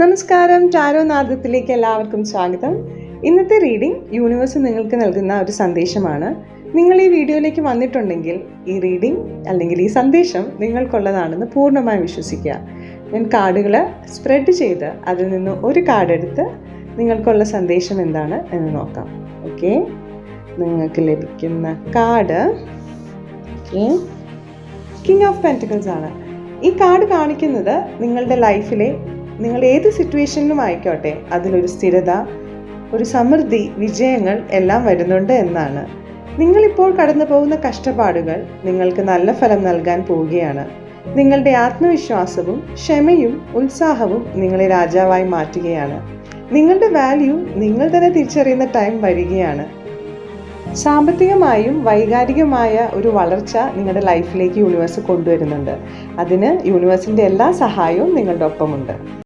നമസ്കാരം ടാരോ നാദത്തിലേക്ക് എല്ലാവർക്കും സ്വാഗതം. ഇന്നത്തെ റീഡിംഗ് യൂണിവേഴ്സ് നിങ്ങൾക്ക് നൽകുന്ന ഒരു സന്ദേശമാണ്. നിങ്ങൾ ഈ വീഡിയോയിലേക്ക് വന്നിട്ടുണ്ടെങ്കിൽ ഈ റീഡിംഗ് അല്ലെങ്കിൽ ഈ സന്ദേശം നിങ്ങൾക്കുള്ളതാണെന്ന് പൂർണമായും വിശ്വസിക്കുക. ഞാൻ കാർഡുകൾ സ്പ്രെഡ് ചെയ്ത് അതിൽ നിന്ന് ഒരു കാർഡ് എടുത്ത് നിങ്ങൾക്കുള്ള സന്ദേശം എന്താണ് എന്ന് നോക്കാം. ഓക്കെ. നിങ്ങൾക്ക് ലഭിക്കുന്ന card. Okay. King of pentacles ആണ്. ഈ കാർഡ് കാണിക്കുന്നത് നിങ്ങളുടെ ലൈഫിലെ നിങ്ങൾ ഏത് സിറ്റുവേഷനിലും ആയിക്കോട്ടെ അതിലൊരു സ്ഥിരത ഒരു സമൃദ്ധി വിജയങ്ങൾ എല്ലാം വരുന്നുണ്ട് എന്നാണ്. നിങ്ങളിപ്പോൾ കടന്നു പോകുന്ന കഷ്ടപ്പാടുകൾ നിങ്ങൾക്ക് നല്ല ഫലം നൽകാൻ പോവുകയാണ്. നിങ്ങളുടെ ആത്മവിശ്വാസവും ക്ഷമയും ഉത്സാഹവും നിങ്ങളെ രാജാവായി മാറ്റുകയാണ്. നിങ്ങളുടെ വാല്യൂ നിങ്ങൾ തന്നെ തിരിച്ചറിയുന്ന ടൈം വരികയാണ്. സാമ്പത്തികമായും വൈകാരികമായ ഒരു വളർച്ച നിങ്ങളുടെ ലൈഫിലേക്ക് യൂണിവേഴ്സ് കൊണ്ടുവരുന്നുണ്ട്. അതിന് യൂണിവേഴ്സിന്റെ എല്ലാ സഹായവും നിങ്ങളുടെ ഒപ്പമുണ്ട്.